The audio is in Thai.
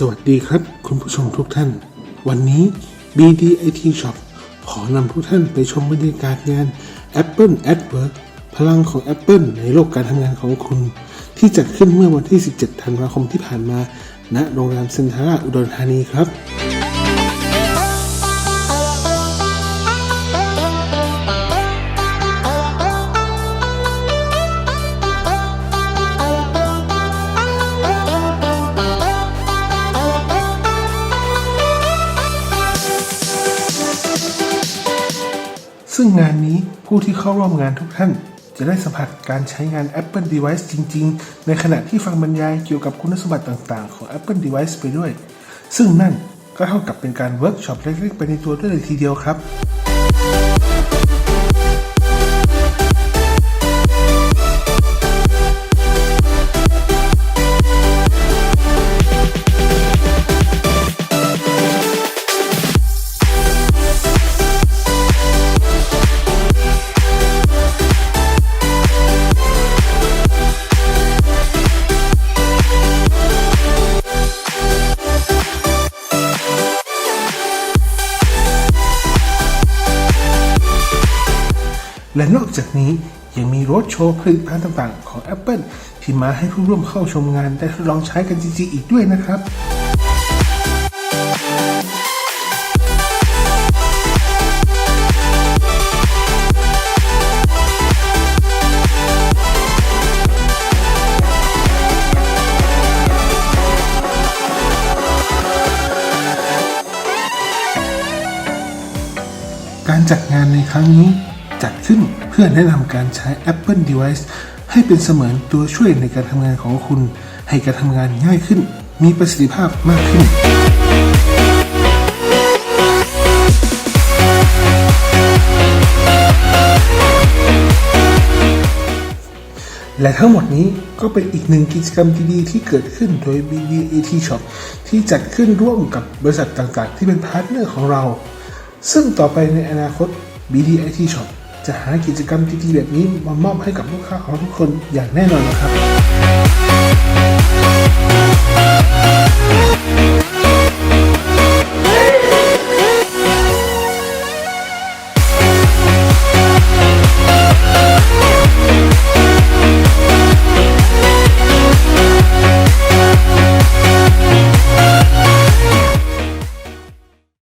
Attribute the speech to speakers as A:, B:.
A: สวัสดีครับ คุณผู้ชมทุกท่าน วันนี้ BDIT Shop ขอนำทุกท่านไปชมบรรยากาศงาน Apple at Work พลังของ Apple ในโลกการทำงานของคุณ ที่จัดขึ้นเมื่อวันที่ 17 ธันวาคมที่ผ่านมา ณ โรงแรมเซนทาราอุดรธานีครับ ซึ่งงานนี้ผู้ที่เข้าร่วมงานทุกท่าน จะได้สัมผัสการใช้งาน Apple Device จริง ๆ ในขณะที่ฟังบรรยายเกี่ยวกับคุณสมบัติต่าง ๆ ของ Apple Device ไปด้วย ซึ่งนั่นก็เท่ากับเป็นการเวิร์กช็อปเล็ก ๆ ไปในตัวด้วยเลยทีเดียวครับ และนอกจากนี้ยังมีรถโชว์ผลิตภัณฑ์ต่างๆ ของ Apple ที่มาให้ผู้ร่วมเข้าชมงานได้ทดลองใช้กันจริงๆอีกด้วยนะครับการจัดงานในครั้งนี้ จัดขึ้นเพื่อแนะนำการใช้ Apple Device ให้เป็นเสมือนตัวช่วยในการทำงานของคุณ ให้การทำงานง่ายขึ้น มีประสิทธิภาพมากขึ้น และทั้งหมดนี้ก็เป็นอีกหนึ่งกิจกรรมดีๆที่เกิดขึ้นโดย BDAT Shop ที่จัดขึ้นร่วมกับบริษัทต่างๆ ที่เป็นพาร์ทเนอร์ของเรา ซึ่งต่อไปในอนาคต BDIT Shop จะหากิจกรรมดีๆแบบนี้มามอบให้กับลูกค้าของเราทุกคนอย่างแน่นอนนะครับ